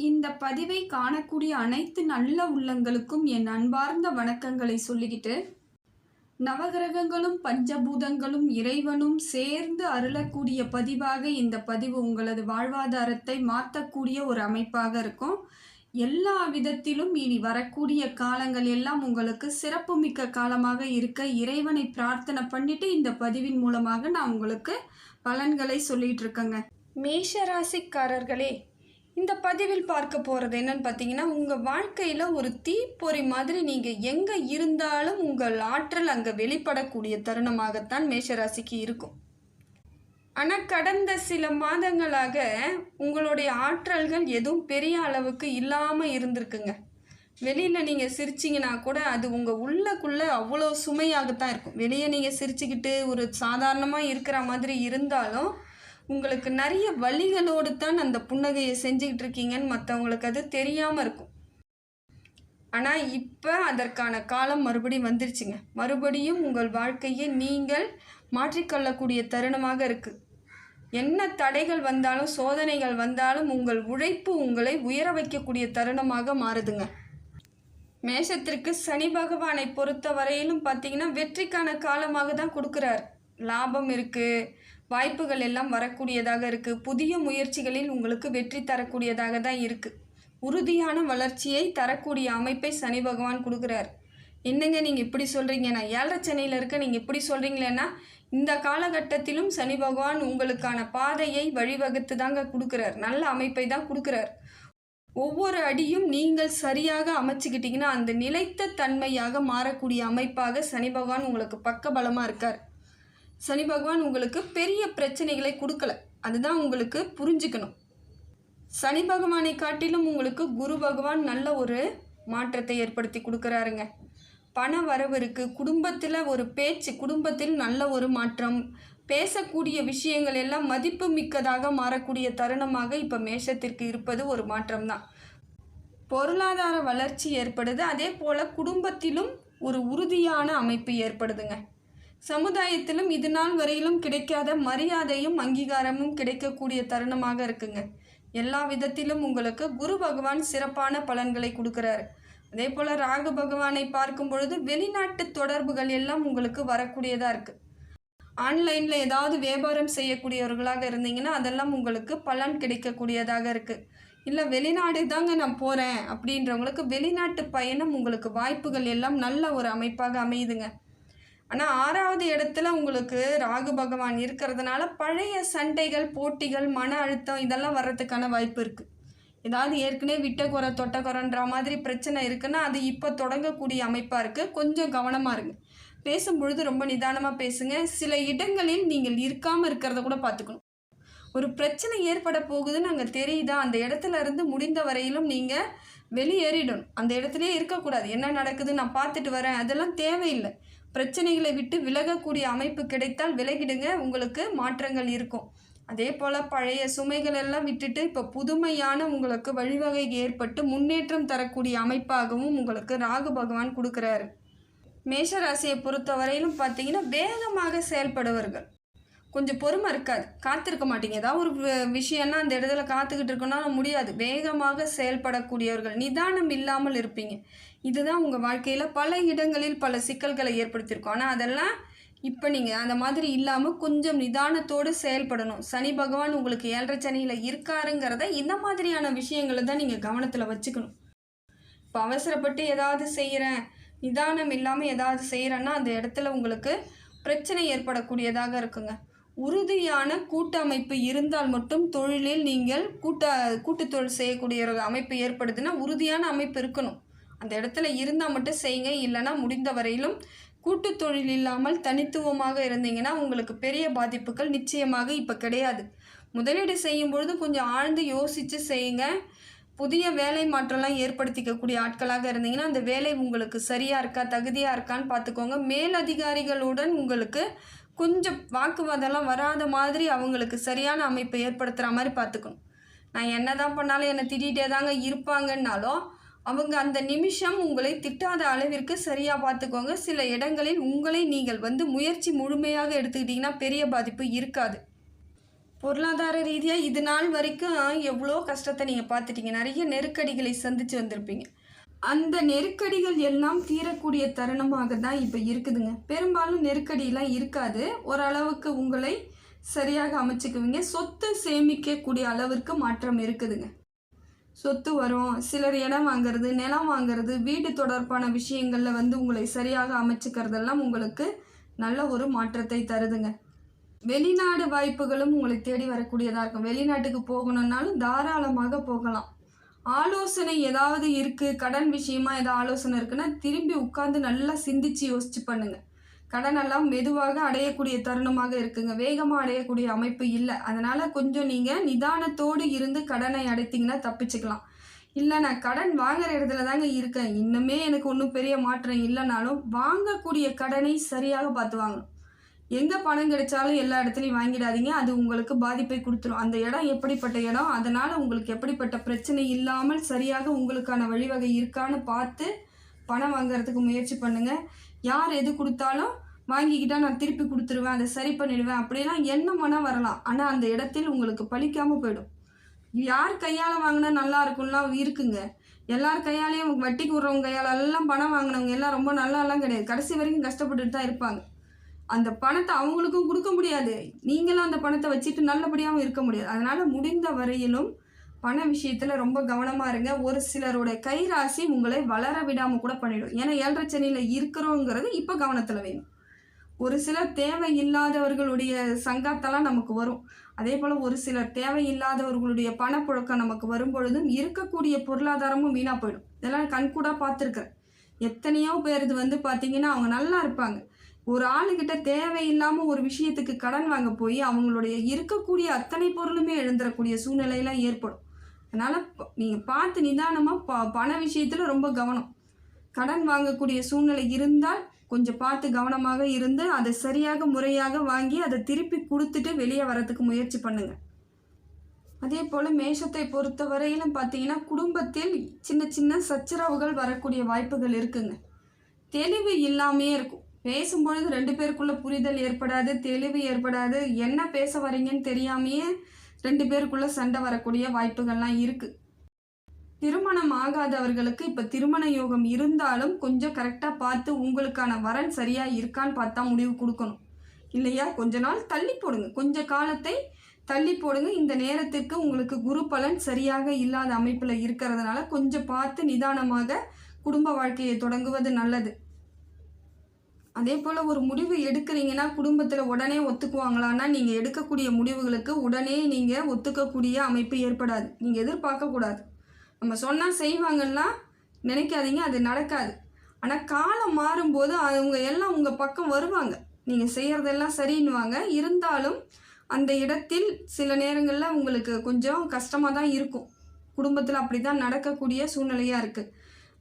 இந்த பதிவை காணக்கூடிய அனைத்து நல்ல உள்ளங்களுக்கும் என் அன்பார்ந்த வணக்கங்களை சொல்லிக்கிட்டு நவகிரகங்களும் பஞ்சபூதங்களும் இறைவனும் சேர்ந்து அருளக்கூடிய பதிவாக இந்த பதிவு உங்களது வாழ்வாதாரத்தை மாற்றக்கூடிய ஒரு அமைப்பாக இருக்கும். எல்லா விதத்திலும் இனி வரக்கூடிய காலங்கள் எல்லாம் உங்களுக்கு சிறப்புமிக்க காலமாக இருக்க இறைவனை பிரார்த்தனை பண்ணிட்டு இந்த பதிவின் மூலமாக நான் உங்களுக்கு பலன்களை சொல்லிட்டு இருக்கேங்க மேஷ ராசிக்காரர்களே இந்த பதிவில் பார்க்க போகிறது என்னன்னு பார்த்தீங்கன்னா உங்கள் வாழ்க்கையில் ஒரு தீப்பொறி மாதிரி நீங்கள் எங்கே இருந்தாலும் உங்கள் ஆற்றல் அங்கே வெளிப்படக்கூடிய தருணமாகத்தான் மேஷராசிக்கு இருக்கும். ஆனால் கடந்த சில மாதங்களாக உங்களுடைய ஆற்றல்கள் எதுவும் பெரிய அளவுக்கு இல்லாமல் இருந்திருக்குங்க. வெளியில் நீங்கள் சிரிச்சிங்கன்னா கூட அது உங்கள் உள்ளக்குள்ளே அவ்வளோ சுமையாகத்தான் இருக்கும். வெளியே நீங்கள் சிரிச்சுக்கிட்டு ஒரு சாதாரணமாக இருக்கிற மாதிரி இருந்தாலும் உங்களுக்கு நிறைய வழிகளோடு தான் அந்த புன்னகையை செஞ்சுக்கிட்டு இருக்கீங்கன்னு மற்றவங்களுக்கு அது தெரியாமல் இருக்கும். ஆனால் இப்போ அதற்கான காலம் மறுபடியும் வந்துருச்சுங்க. மறுபடியும் உங்கள் வாழ்க்கையை நீங்கள் மாற்றிக்கொள்ளக்கூடிய தருணமாக இருக்குது என்ன தடைகள் வந்தாலும் சோதனைகள் வந்தாலும் உங்கள் உழைப்பு உங்களை உயர வைக்கக்கூடிய தருணமாக மாறுதுங்க. மேஷத்திற்கு சனி பகவானை பொறுத்த வரையிலும் பார்த்தீங்கன்னா வெற்றிக்கான காலமாக தான் கொடுக்குறார். லாபம் இருக்குது வாய்ப்புகள் எல்லாம் வரக்கூடியதாக இருக்குது புதிய முயற்சிகளில் உங்களுக்கு வெற்றி தரக்கூடியதாக தான் இருக்குது உறுதியான வளர்ச்சியை தரக்கூடிய அமைப்பை சனி பகவான் கொடுக்குறார். என்னங்க நீங்கள் இப்படி சொல்கிறீங்கன்னா ஏழரை சென்னையில் இருக்க நீங்கள் இப்படி சொல்கிறீங்களேன்னா இந்த காலகட்டத்திலும் சனி பகவான் உங்களுக்கான பாதையை வழிவகுத்து தாங்க கொடுக்குறார். நல்ல அமைப்பை தான் கொடுக்குறார். ஒவ்வொரு அடியும் நீங்கள் சரியாக அமைச்சுக்கிட்டிங்கன்னா அந்த நிலைத்த தன்மையாக மாறக்கூடிய அமைப்பாக சனி பகவான் உங்களுக்கு பக்கபலமாக இருக்கார். சனி பகவான் உங்களுக்கு பெரிய பிரச்சனைகளை கொடுக்கல. அதுதான் உங்களுக்கு புரிஞ்சுக்கணும். சனி பகவானை காட்டிலும் உங்களுக்கு குரு பகவான் நல்ல ஒரு மாற்றத்தை ஏற்படுத்தி கொடுக்குறாருங்க. பண வரவு இருக்குது குடும்பத்தில் ஒரு பேச்சு குடும்பத்தில் நல்ல ஒரு மாற்றம் பேசக்கூடிய விஷயங்கள் எல்லாம் மதிப்பு மிக்கதாக மாறக்கூடிய தருணமாக இப்போ மேஷத்திற்கு இருப்பது ஒரு மாற்றம்தான். பொருளாதார வளர்ச்சி ஏற்படுது. அதே போல் குடும்பத்திலும் ஒரு உறுதியான அமைப்பு ஏற்படுதுங்க. சமுதாயத்திலும் இது நாள் வரையிலும் கிடைக்காத மரியாதையும் அங்கீகாரமும் கிடைக்கக்கூடிய தருணமாக இருக்குங்க. எல்லா விதத்திலும் உங்களுக்கு குரு பகவான் சிறப்பான பலன்களை கொடுக்குறாரு. அதே போல் ராகு பகவானை பார்க்கும் பொழுது வெளிநாட்டு தொடர்புகள் எல்லாம் உங்களுக்கு வரக்கூடியதாக இருக்குது ஆன்லைனில் ஏதாவது வியாபாரம் செய்யக்கூடியவர்களாக இருந்தீங்கன்னா அதெல்லாம் உங்களுக்கு பலன் கிடைக்கக்கூடியதாக இருக்குது இல்லை வெளிநாடு தாங்க நான் போகிறேன் அப்படின்றவங்களுக்கு வெளிநாட்டு பயணம் உங்களுக்கு வாய்ப்புகள் எல்லாம் நல்ல ஒரு அமைப்பாக அமையுதுங்க. ஆனால் ஆறாவது இடத்துல உங்களுக்கு ராகு பகவான் இருக்கிறதுனால பழைய சண்டைகள் போட்டிகள் மன அழுத்தம் இதெல்லாம் வர்றதுக்கான வாய்ப்பு இருக்குது ஏதாவது ஏற்கனவே விட்டக்குறை தொட்டக்குறன்ற மாதிரி பிரச்சனை இருக்குன்னா அது இப்போ தொடங்கக்கூடிய அமைப்பாக இருக்குது கொஞ்சம் கவனமாக இருங்க. பேசும்பொழுது ரொம்ப நிதானமாக பேசுங்க. சில இடங்களில் நீங்கள் இருக்காமல் இருக்கிறத கூட பார்த்துக்கணும். ஒரு பிரச்சனை ஏற்பட போகுதுன்னு அங்கே தெரியுதா? அந்த இடத்துல இருந்து முடிந்த வரையிலும் நீங்கள் வெளியேறிடணும். அந்த இடத்துலையே இருக்கக்கூடாது. என்ன நடக்குது? நான் பார்த்துட்டு வரேன். அதெல்லாம் தேவையில்லை. பிரச்சனைகளை விட்டு விலகக்கூடிய அமைப்பு கிடைத்தால் விலகிடுங்க உங்களுக்கு மாற்றங்கள் இருக்கும். அதே போல் பழைய சுமைகள் எல்லாம் விட்டுட்டு இப்போ புதுமையான உங்களுக்கு வழிவகை ஏற்பட்டு முன்னேற்றம் தரக்கூடிய அமைப்பாகவும் உங்களுக்கு ராகு பகவான் கொடுக்குறாரு. மேஷராசியை பொறுத்த வரையிலும் பார்த்தீங்கன்னா வேகமாக செயல்படுவர்கள் கொஞ்சம் பொறுமை இருக்காது. காத்திருக்க மாட்டீங்க. ஏதாவது ஒரு விஷயம்னா அந்த இடத்துல காத்துக்கிட்டு இருக்கணும்னா முடியாது. வேகமாக செயல்படக்கூடியவர்கள் நிதானம் இல்லாமல் இருப்பீங்க. இதுதான் உங்கள் வாழ்க்கையில் பல இடங்களில் பல சிக்கல்களை ஏற்படுத்தியிருக்கோம். ஆனால் அதெல்லாம் இப்போ நீங்கள் அந்த மாதிரி இல்லாமல் கொஞ்சம் நிதானத்தோடு செயல்படணும். சனி பகவான் உங்களுக்கு ஏழரை சனியில் இருக்காருங்கிறத இந்த மாதிரியான விஷயங்களை தான் நீங்கள் கவனத்தில் வச்சுக்கணும். இப்போ அவசரப்பட்டு ஏதாவது செய்கிறேன் நிதானம் இல்லாமல் ஏதாவது செய்கிறேன்னா அந்த இடத்துல உங்களுக்கு பிரச்சனை ஏற்படக்கூடியதாக இருக்குங்க. உறுதியான கூட்டமைப்பு இருந்தால் மட்டும் தொழிலில் நீங்கள் கூட்ட கூட்டு தொழில் செய்யக்கூடிய ஒரு அமைப்பு ஏற்படுதுன்னா உறுதியான அமைப்பு இருக்கணும். அந்த இடத்துல இருந்தால் மட்டும் செய்யுங்க இல்லைன்னா முடிந்த வரையிலும் கூட்டு தொழில் இல்லாமல் தனித்துவமாக இருந்தீங்கன்னா உங்களுக்கு பெரிய பாதிப்புகள் நிச்சயமாக இப்போ கிடையாது. முதலீடு செய்யும் பொழுது கொஞ்சம் ஆழ்ந்து யோசித்து செய்யுங்க. புதிய வேலை மாற்றம்லாம் ஏற்படுத்திக்கக்கூடிய ஆட்களாக இருந்தீங்கன்னா அந்த வேலை உங்களுக்கு சரியாக இருக்கா தகுதியாக இருக்கான்னு பார்த்துக்கோங்க. மேலதிகாரிகளுடன் உங்களுக்கு கொஞ்சம் வாக்குவாதம்லாம் வராத மாதிரி அவங்களுக்கு சரியான அமைப்பை ஏற்படுத்துகிற மாதிரி பார்த்துக்கணும். நான் என்ன தான் பண்ணாலும் என்னை திட்டிகிட்டே தாங்க இருப்பாங்கன்னாலும் அவங்க அந்த நிமிஷம் உங்களை திட்டாத அளவிற்கு சரியாக பார்த்துக்கோங்க. சில இடங்களில் உங்களை நீங்கள் வந்து முயற்சி முழுமையாக எடுத்துக்கிட்டிங்கன்னா பெரிய பாதிப்பு இருக்காது. பொருளாதார ரீதியாக இது நாள் வரைக்கும் எவ்வளோ கஷ்டத்தை நீங்கள் பார்த்துட்டீங்க. நிறைய நெருக்கடிகளை சந்தித்து வந்திருப்பீங்க. அந்த நெருக்கடிகள் எல்லாம் தீரக்கூடிய தருணமாக தான் இப்போ இருக்குதுங்க. பெரும்பாலும் நெருக்கடியெலாம் இருக்காது. ஓரளவுக்கு உங்களை சரியாக அமைச்சுக்குவீங்க. சொத்து சேமிக்கக்கூடிய அளவிற்கு மாற்றம் இருக்குதுங்க. சொத்து வரும். சிலர் இடம் வாங்குறது நிலம் வாங்குறது வீடு தொடர்பான விஷயங்களில் வந்து உங்களை சரியாக அமைச்சுக்கிறதெல்லாம் உங்களுக்கு நல்ல ஒரு மாற்றத்தை தருதுங்க. வெளிநாடு வாய்ப்புகளும் உங்களை தேடி வரக்கூடியதாக இருக்கும். வெளிநாட்டுக்கு போகணுன்னாலும் தாராளமாக போகலாம். ஆலோசனை ஏதாவது இருக்குது கடன் விஷயமா ஏதாவது ஆலோசனை இருக்குன்னா திரும்பி உட்காந்து நல்லா சிந்திச்சு யோசிச்சு பண்ணுங்க. கடன் எல்லாம் மெதுவாக அடையக்கூடிய தருணமாக இருக்குங்க. வேகமாக அடையக்கூடிய அமைப்பு இல்லை. அதனால் கொஞ்சம் நீங்கள் நிதானத்தோடு இருந்து கடனை அடைத்தீங்கன்னா தப்பிச்சுக்கலாம். இல்லை நான் கடன் வாங்குற இடத்துல தாங்க இருக்கேன். இன்னுமே எனக்கு ஒன்றும் பெரிய மாற்றம் இல்லைனாலும் வாங்கக்கூடிய கடனை சரியாக பார்த்து வாங்கணும் எங்கே பணம் கிடைச்சாலும் எல்லா இடத்துலையும் வாங்கிடாதீங்க. அது உங்களுக்கு பாதிப்பை கொடுத்துரும். அந்த இடம் எப்படிப்பட்ட இடம்? அதனால் உங்களுக்கு எப்படிப்பட்ட பிரச்சனை இல்லாமல் சரியாக உங்களுக்கான வழிவகை இருக்கான்னு பார்த்து பணம் வாங்குறதுக்கு முயற்சி பண்ணுங்கள் யார் எது கொடுத்தாலும் வாங்கிக்கிட்டா நான் திருப்பி கொடுத்துருவேன் அதை சரி பண்ணிடுவேன் அப்படிலாம் என்ன மனம் வரலாம். ஆனால் அந்த இடத்தில் உங்களுக்கு பலிக்காமல் போயிடும். யார் கையால் வாங்கினா நல்லா இருக்கும்லாம் இருக்குங்க. எல்லார் கையாலையும் வட்டிக்கு விட்றவங்க கையால் எல்லாம் பணம் வாங்கினவங்க எல்லாம் ரொம்ப நல்லாலாம் கிடையாது. கடைசி வரைக்கும் கஷ்டப்பட்டுட்டு தான் இருப்பாங்க. அந்த பணத்தை அவங்களுக்கும் கொடுக்க முடியாது. நீங்களும் அந்த பணத்தை வச்சுட்டு நல்லபடியாகவும் இருக்க முடியாது. அதனால் முடிந்த வரையிலும் பண விஷயத்தில் ரொம்ப கவனமாக இருங்க. ஒரு சிலரோட கை ராசி உங்களை வளர விடாமல் கூட பண்ணிடும். ஏன்னா ஏழரை சனியில் இருக்கிறோங்கிறது இப்போ கவனத்தில் வேணும் ஒரு சிலர் தேவையில்லாதவர்களுடைய சங்கத்தெல்லாம் நமக்கு வரும். அதே போல் ஒரு சிலர் தேவையில்லாதவர்களுடைய பணப்புழக்கம் நமக்கு வரும் பொழுதும் இருக்கக்கூடிய பொருளாதாரமும் வீணாக போயிடும். இதெல்லாம் கண்கூடாக பார்த்துருக்குறேன். எத்தனையோ பேர் இது வந்து பார்த்தீங்கன்னா அவங்க நல்லா இருப்பாங்க. ஒரு ஆளுகிட்ட தேவையில்லாமல் ஒரு விஷயத்துக்கு கடன் வாங்க போய் அவங்களுடைய இருக்கக்கூடிய அத்தனை பொருளுமே எழுந்துடக்கூடிய சூழ்நிலையெல்லாம் ஏற்படும். அதனால் நீங்கள் பார்த்து நிதானமாக ப பண விஷயத்தில் ரொம்ப கவனம். கடன் வாங்கக்கூடிய சூழ்நிலை இருந்தால் கொஞ்சம் பார்த்து கவனமாக இருந்து அதை சரியாக முறையாக வாங்கி அதை திருப்பி கொடுத்துட்டு வெளியே வரத்துக்கு முயற்சி பண்ணுங்க. அதே போல் மேஷத்தை பொறுத்த வரையிலும் பார்த்தீங்கன்னா குடும்பத்தில் சின்ன சின்ன சச்சரவுகள் வரக்கூடிய வாய்ப்புகள் இருக்குங்க. தெளிவு இல்லாமே இருக்கும். பேசும்பொழுது ரெண்டு பேருக்குள்ள புரிதல் ஏற்படாது தெளிவு ஏற்படாது. என்ன பேச வரீங்கன்னு தெரியாமையே ரெண்டு பேருக்குள்ள சண்டை வரக்கூடிய வாய்ப்புகள்லாம் இருக்கு. திருமணம் ஆகாதவர்களுக்கு இப்போ திருமண யோகம் இருந்தாலும் கொஞ்சம் கரெக்டாக பார்த்து உங்களுக்கான வரன் சரியாக இருக்கான்னு பார்த்தா முடிவு கொடுக்கணும். இல்லையா? கொஞ்ச நாள் தள்ளி போடுங்க. கொஞ்ச காலத்தை தள்ளி போடுங்க. இந்த நேரத்திற்கு உங்களுக்கு குரு பலன் சரியாக இல்லாத அமைப்பில் இருக்கிறதுனால கொஞ்சம் பார்த்து நிதானமாக குடும்ப வாழ்க்கையை தொடங்குவது நல்லது. அதே போல் ஒரு முடிவு எடுக்கிறீங்கன்னா குடும்பத்தில் உடனே ஒத்துக்குவாங்களான்னா நீங்கள் எடுக்கக்கூடிய முடிவுகளுக்கு உடனே நீங்கள் ஒத்துக்கக்கூடிய அமைப்பு ஏற்படாது. நீங்கள் எதிர்பார்க்கக்கூடாது நம்ம சொன்னால் செய்வாங்கன்னா நினைக்காதீங்க அது நடக்காது. ஆனால் காலம் மாறும்போது அவங்க எல்லாம் உங்கள் பக்கம் வருவாங்க. நீங்கள் செய்கிறதெல்லாம் சரின்னுவாங்க. இருந்தாலும் அந்த இடத்தில் சில நேரங்களில் உங்களுக்கு கொஞ்சம் கஷ்டமாக தான் இருக்கும். குடும்பத்தில் அப்படி தான் நடக்கக்கூடிய சூழ்நிலையாக இருக்குது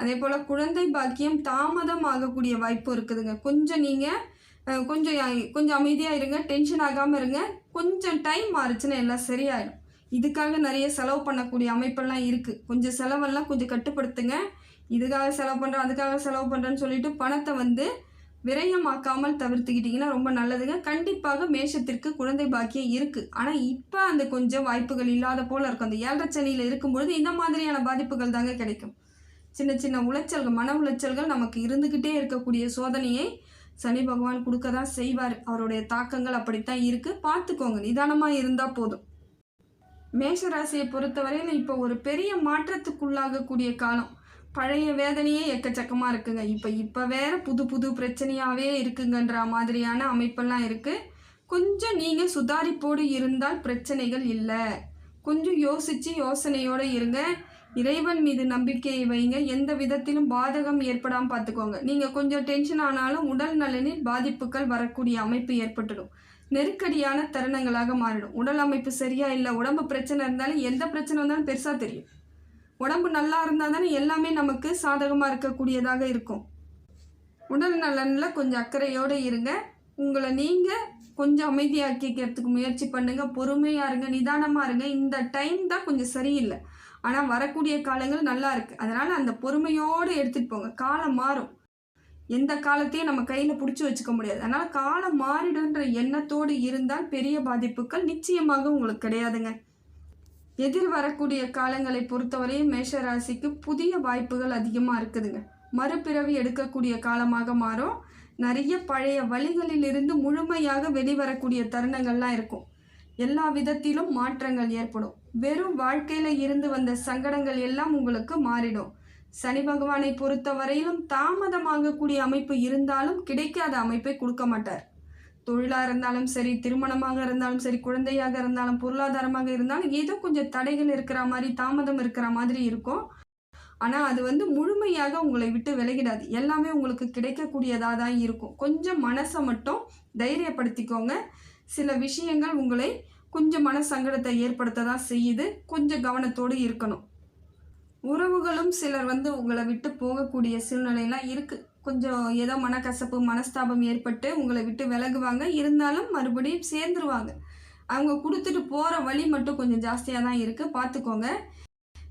அதே போல் குழந்தை பாக்கியம் தாமதம் ஆகக்கூடிய வாய்ப்பு இருக்குதுங்க. கொஞ்சம் நீங்கள் கொஞ்சம் கொஞ்சம் அமைதியாக இருங்க டென்ஷன் ஆகாமல் இருங்க. கொஞ்சம் டைம் மாறுச்சுன்னா எல்லாம் சரியாயிடும். இதுக்காக நிறைய செலவு பண்ணக்கூடிய அமைப்பெல்லாம் இருக்குது கொஞ்சம் செலவெல்லாம் கொஞ்சம் கட்டுப்படுத்துங்க. இதுக்காக செலவு பண்ணுறேன் அதுக்காக செலவு பண்ணுறேன்னு சொல்லிட்டு பணத்தை வந்து விரயமாக்காமல் தவிர்த்துக்கிட்டிங்கன்னா ரொம்ப நல்லதுங்க. கண்டிப்பாக மேஷத்திற்கு குழந்தை பாக்கியம் இருக்குது ஆனால் இப்போ அந்த கொஞ்சம் வாய்ப்புகள் இல்லாத போல் இருக்கும். அந்த ஏழரை சனியில் இருக்கும்பொழுது இந்த மாதிரியான பாதிப்புகள் தாங்க கிடைக்கும். சின்ன சின்ன உளைச்சல்கள் மன உளைச்சல்கள் நமக்கு இருந்துக்கிட்டே இருக்கக்கூடிய சோதனையை சனி பகவான் கொடுக்க தான் செய்வார். அவருடைய தாக்கங்கள் அப்படித்தான் இருக்குது பார்த்துக்கோங்க. நிதானமாக இருந்தால் போதும். மேஷராசியை பொறுத்தவரையில் இப்போ ஒரு பெரிய மாற்றத்துக்குள்ளாகக்கூடிய காலம். பழைய வேதனையே எக்கச்சக்கமாக இருக்குங்க. இப்போ இப்போ வேறு புது புது பிரச்சனையாகவே இருக்குங்கன்ற மாதிரியான அமைப்பெல்லாம் இருக்குது கொஞ்சம் நீங்கள் சுதாரிப்போடு இருந்தால் பிரச்சனைகள் இல்லை. கொஞ்சம் யோசித்து யோசனையோடு இருங்க. இறைவன் மீது நம்பிக்கையை வைங்க. எந்த விதத்திலும் பாதகம் ஏற்படாமல் பார்த்துக்கோங்க. நீங்கள் கொஞ்சம் டென்ஷன் ஆனாலும் உடல் நலனில் பாதிப்புகள் வரக்கூடிய அமைப்பு ஏற்பட்டுடும். நெருக்கடியான தருணங்களாக மாறிடும். உடல் அமைப்பு சரியா இல்லை உடம்பு பிரச்சனை இருந்தாலும் எந்த பிரச்சனை வந்தாலும் பெருசாக தெரியும். உடம்பு நல்லா இருந்தால் தானே எல்லாமே நமக்கு சாதகமாக இருக்கக்கூடியதாக இருக்கும். உடல் நலனில் கொஞ்சம் அக்கறையோடு இருங்க. உங்களை நீங்கள் கொஞ்சம் அமைதியாக்கிக்கிறதுக்கு முயற்சி பண்ணுங்கள் பொறுமையாக இருங்க நிதானமாக இருங்க. இந்த டைம் தான் கொஞ்சம் சரியில்லை. ஆனால் வரக்கூடிய காலங்கள் நல்லா இருக்குது அதனால் அந்த பொறுமையோடு எடுத்துகிட்டு போங்க. காலம் மாறும். எந்த காலத்தையும் நம்ம கையில் பிடிச்சி வச்சுக்க முடியாது. அதனால் காலம் மாறிடுன்ற எண்ணத்தோடு இருந்தால் பெரிய பாதிப்புகள் நிச்சயமாக உங்களுக்கு கிடையாதுங்க. எதிர் வரக்கூடிய காலங்களை பொறுத்தவரையும் மேஷ ராசிக்கு புதிய வாய்ப்புகள் அதிகமாக இருக்குதுங்க. மறுபிறவி எடுக்கக்கூடிய காலமாக மாறும். நிறைய பழைய வழிகளிலிருந்து முழுமையாக வெளிவரக்கூடிய தருணங்கள்லாம் இருக்கும். எல்லா விதத்திலும் மாற்றங்கள் ஏற்படும். வெறும் வாழ்க்கையில் இருந்து வந்த சங்கடங்கள் எல்லாம் உங்களுக்கு மாறிடும். சனி பகவானை பொறுத்த வரையிலும் தாமதமாகக்கூடிய அமைப்பு இருந்தாலும் கிடைக்காத அமைப்பை கொடுக்க மாட்டார். தொழிலாக இருந்தாலும் சரி திருமணமாக இருந்தாலும் சரி குழந்தையாக இருந்தாலும் பொருளாதாரமாக இருந்தாலும் ஏதோ கொஞ்சம் தடைகள் இருக்கிற மாதிரி தாமதம் இருக்கிற மாதிரி இருக்கும். ஆனால் அது வந்து முழுமையாக உங்களை விட்டு விலகிடாது. எல்லாமே உங்களுக்கு கிடைக்கக்கூடியதாக தான் இருக்கும். கொஞ்சம் மனசை மட்டும் தைரியப்படுத்திக்கோங்க. சில விஷயங்கள் உங்களை கொஞ்சம் மன சங்கடத்தை ஏற்படுத்த தான் செய்யுது. கொஞ்சம் கவனத்தோடு இருக்கணும். உறவுகளும் சிலர் வந்து உங்களை விட்டு போகக்கூடிய சூழ்நிலையெல்லாம் இருக்குது கொஞ்சம் ஏதோ மனக்கசப்பு மனஸ்தாபம் ஏற்பட்டு உங்களை விட்டு விலகுவாங்க. இருந்தாலும் மறுபடியும் சேர்ந்துருவாங்க. அவங்க கொடுத்துட்டு போகிற வழி மட்டும் கொஞ்சம் ஜாஸ்தியாக தான் இருக்குது பார்த்துக்கோங்க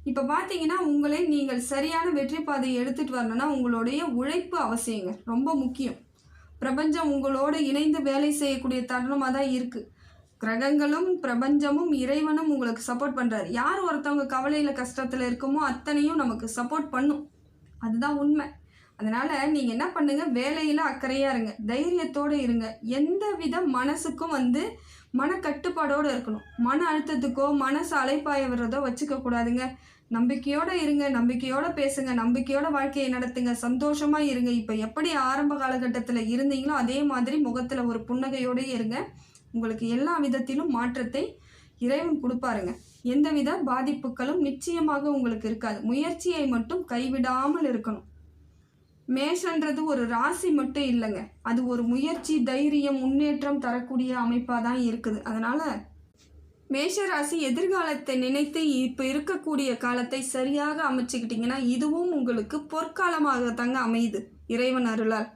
இப்போ பார்த்தீங்கன்னா உங்களை நீங்கள் சரியான வெற்றி பாதையை எடுத்துகிட்டு வரணும்னா உங்களுடைய உழைப்பு அவசியங்க. ரொம்ப முக்கியம். பிரபஞ்சம் உங்களோடு இணைந்து வேலை செய்யக்கூடிய தருணமாக தான் இருக்குது கிரகங்களும் பிரபஞ்சமும் இறைவனும் உங்களுக்கு சப்போர்ட் பண்ணுறாரு யார் ஒருத்தவங்க கவலையில் கஷ்டத்தில் இருக்குமோ அத்தனையும் நமக்கு சப்போர்ட் பண்ணும். அதுதான் உண்மை. அதனால் நீங்கள் என்ன பண்ணுங்கள் வேலையில் அக்கறையாக இருங்க. தைரியத்தோடு இருங்க. எந்த வித மனசுக்கும் வந்து மன கட்டுப்பாடோடு இருக்கணும். மன அழுத்தத்துக்கோ மனசு அலைப்பாய விடுறதோ வச்சுக்க கூடாதுங்க. நம்பிக்கையோடு இருங்க நம்பிக்கையோடு பேசுங்க நம்பிக்கையோட வாழ்க்கையை நடத்துங்க சந்தோஷமாக இருங்க. இப்போ எப்படி ஆரம்ப காலகட்டத்தில் இருந்தீங்களோ அதே மாதிரி முகத்தில் ஒரு புன்னகையோடயே இருங்க. உங்களுக்கு எல்லா விதத்திலும் மாற்றத்தை இறைவன் கொடுப்பாருங்க. எந்தவித பாதிப்புகளும் நிச்சயமாக உங்களுக்கு இருக்காது. முயற்சியை மட்டும் கைவிடாமல் இருக்கணும். மேஷன்றது ஒரு ராசி மட்டும் இல்லைங்க. அது ஒரு முயற்சி தைரியம் முன்னேற்றம் தரக்கூடிய அமைப்பாக தான் இருக்குது. அதனால் மேஷ ராசி எதிர்காலத்தை நினைத்து இப்போ இருக்கக்கூடிய காலத்தை சரியாக அமைச்சுக்கிட்டிங்கன்னா இதுவும் உங்களுக்கு பொற்காலமாக தாங்க அமையுது. இறைவன் அருளால்.